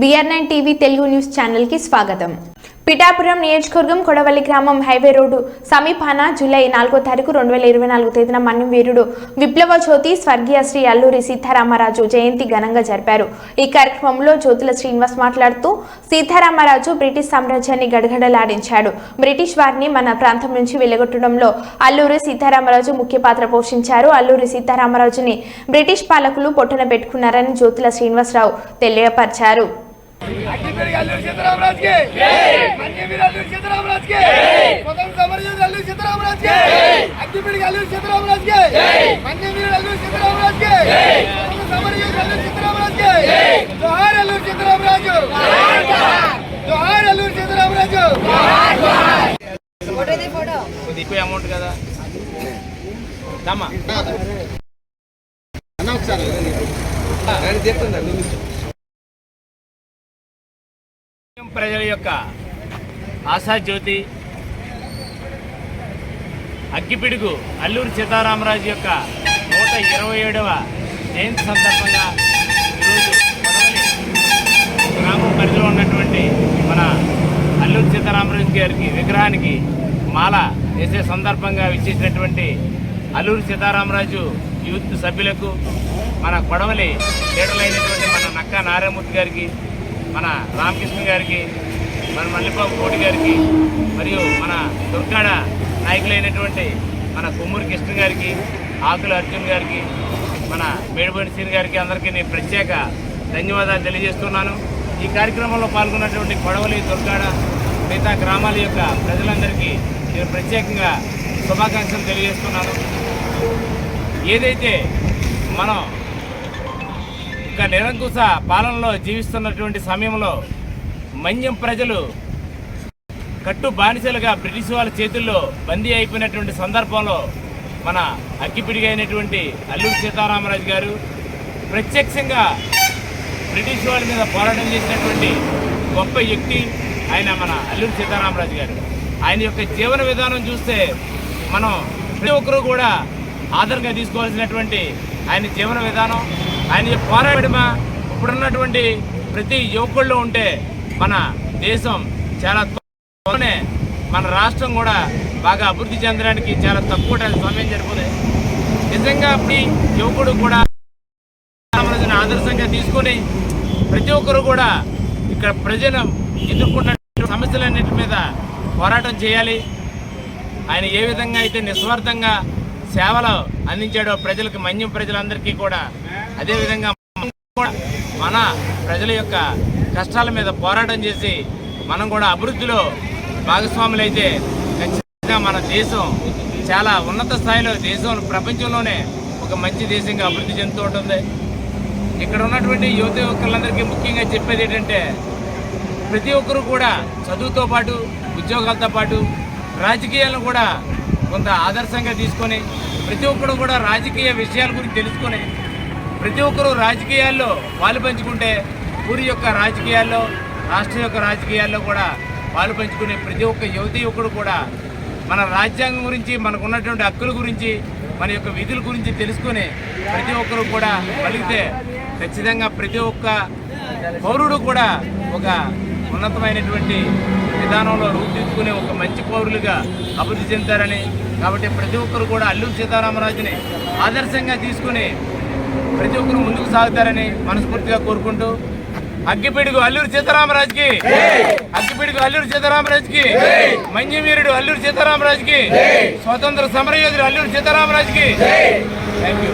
BR nine TV Telugu news ఛానల్కి స్వాగతం. పిఠాపురం నియోజకవర్గం కొడవల్లి గ్రామం హైవే రోడ్డు సమీపాన జూలై నాలుగో తారీఖు రెండు వేల ఇరవై నాలుగు తేదీన మన్యం వీరుడు విప్లవ జ్యోతి స్వర్గీయ శ్రీ అల్లూరి సీతారామరాజు జయంతి ఘనంగా జరిపారు. ఈ కార్యక్రమంలో జ్యోతుల శ్రీనివాస్ మాట్లాడుతూ సీతారామరాజు బ్రిటిష్ సామ్రాజ్యాన్ని గడగడలాడించాడు. బ్రిటిష్ వారిని మన ప్రాంతం నుంచి వెలగొట్టడంలో అల్లూరి సీతారామరాజు ముఖ్య పాత్ర పోషించారు. అల్లూరి సీతారామరాజుని బ్రిటిష్ పాలకులు పొట్టన పెట్టుకున్నారని జ్యోతుల శ్రీనివాసరావు తెలియపరిచారు. అగ్నిపేడికి అల్లూరి సీతారామరాజు కి మన్యవీర అల్లూరి స్వతంత్ర సమరయోధుడు అల్లూరి అల్లూరి అల్లూరి స్వతంత్ర సమరయోధుడు అల్లూరి జోహార్ అల్లూరి సీతారామరాజు జోహార్ అల్లూరి సీతారామరాజు ఎక్కువ అమౌంట్ కదా ప్రజల యొక్క ఆశాజ్యోతి అగ్గిపిడుగు అల్లూరి సీతారామరాజు యొక్క నూట ఇరవై ఏడవ జయంతి సందర్భంగా ఈరోజు కొడవలి గ్రామం పరిధిలో ఉన్నటువంటి మన అల్లూరి సీతారామరాజు గారికి విగ్రహానికి మాల వేసే సందర్భంగా విచ్చేసినటువంటి అల్లూరి సీతారామరాజు యూత్ సభ్యులకు మన కొడవలి లీడర్లైనటువంటి మన నక్కా నారాయణమూర్తి గారికి మన రామకృష్ణ గారికి మన మల్లిబాబు కోటి గారికి మరియు మన దుర్గాడ నాయకులైనటువంటి మన కొమ్మూరి కృష్ణ గారికి ఆకుల అర్జున్ గారికి మన మేడిపల్లి సీన్ గారికి అందరికీ నేను ప్రత్యేక ధన్యవాదాలు తెలియజేస్తున్నాను. ఈ కార్యక్రమంలో పాల్గొన్నటువంటి కొడవలి దుర్గాడ మిగతా గ్రామాల యొక్క ప్రజలందరికీ నేను ప్రత్యేకంగా శుభాకాంక్షలు తెలియజేస్తున్నాను. ఏదైతే మనం ఒక నిరంకుశ పాలనలో జీవిస్తున్నటువంటి సమయంలో మన్యం ప్రజలు కట్టు బానిసలుగా బ్రిటిష్ వాళ్ళ చేతుల్లో బందీ అయిపోయినటువంటి సందర్భంలో మన అక్కిపిడిగా అయినటువంటి అల్లూరి సీతారామరాజు గారు ప్రత్యక్షంగా బ్రిటిష్ వాళ్ళ మీద పోరాటం చేసినటువంటి గొప్ప వ్యక్తి ఆయన మన అల్లూరి సీతారామరాజు గారు. ఆయన యొక్క జీవన విధానం చూస్తే మనం ప్రతి ఒక్కరూ కూడా ఆధారంగా తీసుకోవాల్సినటువంటి ఆయన జీవన విధానం ఆయన యొక్క ఇప్పుడున్నటువంటి ప్రతి యువకుల్లో ఉంటే మన దేశం చాలా త్వరలోనే మన రాష్ట్రం కూడా బాగా అభివృద్ధి చెందడానికి చాలా తక్కువ సమయం జరిపోతుంది నిజంగా అప్పుడు యువకుడు కూడా ఆదర్శంగా తీసుకొని ప్రతి ఒక్కరు కూడా ఇక్కడ ప్రజలు ఎదుర్కొన్న సమస్యలన్నిటి మీద పోరాటం చేయాలి. ఆయన ఏ విధంగా అయితే నిస్వార్థంగా సేవలు అందించాడో ప్రజలకు మన్యం ప్రజలందరికీ కూడా అదేవిధంగా కూడా మన ప్రజల యొక్క కష్టాల మీద పోరాటం చేసి మనం కూడా అభివృద్ధిలో భాగస్వాములైతే ఖచ్చితంగా మన దేశం చాలా ఉన్నత స్థాయిలో దేశం ప్రపంచంలోనే ఒక మంచి దేశంగా అభివృద్ధి చెందుతూ ఉంటుంది ఇక్కడ ఉన్నటువంటి యువత యువకులందరికీ ముఖ్యంగా చెప్పేది ఏంటంటే ప్రతి ఒక్కరూ కూడా చదువుతో పాటు ఉద్యోగాలతో పాటు రాజకీయాలను కూడా కొంత ఆదర్శంగా తీసుకొని ప్రతి ఒక్కరు కూడా రాజకీయ విషయాల గురించి తెలుసుకొని ప్రతి ఒక్కరూ రాజకీయాల్లో పాలు పంచుకుంటే ఊరి యొక్క రాజకీయాల్లో రాష్ట్రం యొక్క రాజకీయాల్లో కూడా పాలు పంచుకునే ప్రతి ఒక్క యువతి యువకుడు కూడా మన రాజ్యాంగం గురించి మనకు ఉన్నటువంటి హక్కుల గురించి మన యొక్క విధుల గురించి తెలుసుకొని ప్రతి ఒక్కరు కూడా కలిగితే ఖచ్చితంగా ప్రతి ఒక్క పౌరుడు కూడా ఒక ఉన్నతమైనటువంటి విధానంలో రూపుదిద్దుకునే ఒక మంచి పౌరులుగా అభివృద్ధి చెందుతారని. కాబట్టి ప్రతి ఒక్కరు కూడా అల్లూరి సీతారామరాజుని ఆదర్శంగా తీసుకుని ప్రతి ఒక్కరు ముందుకు సాగుతారని మనస్ఫూర్తిగా కోరుకుంటూ అగ్గిపిడుగు అల్లూరు సీతారామరాజుకి. అగ్గిపిడుగు అల్లూరు సీతారామరాజుకి. మంజవీరుడు అల్లూరు సీతారామరాజుకి. స్వతంత్ర సమరయోధుడు అల్లూరు సీతారామరాజుకి. Thank you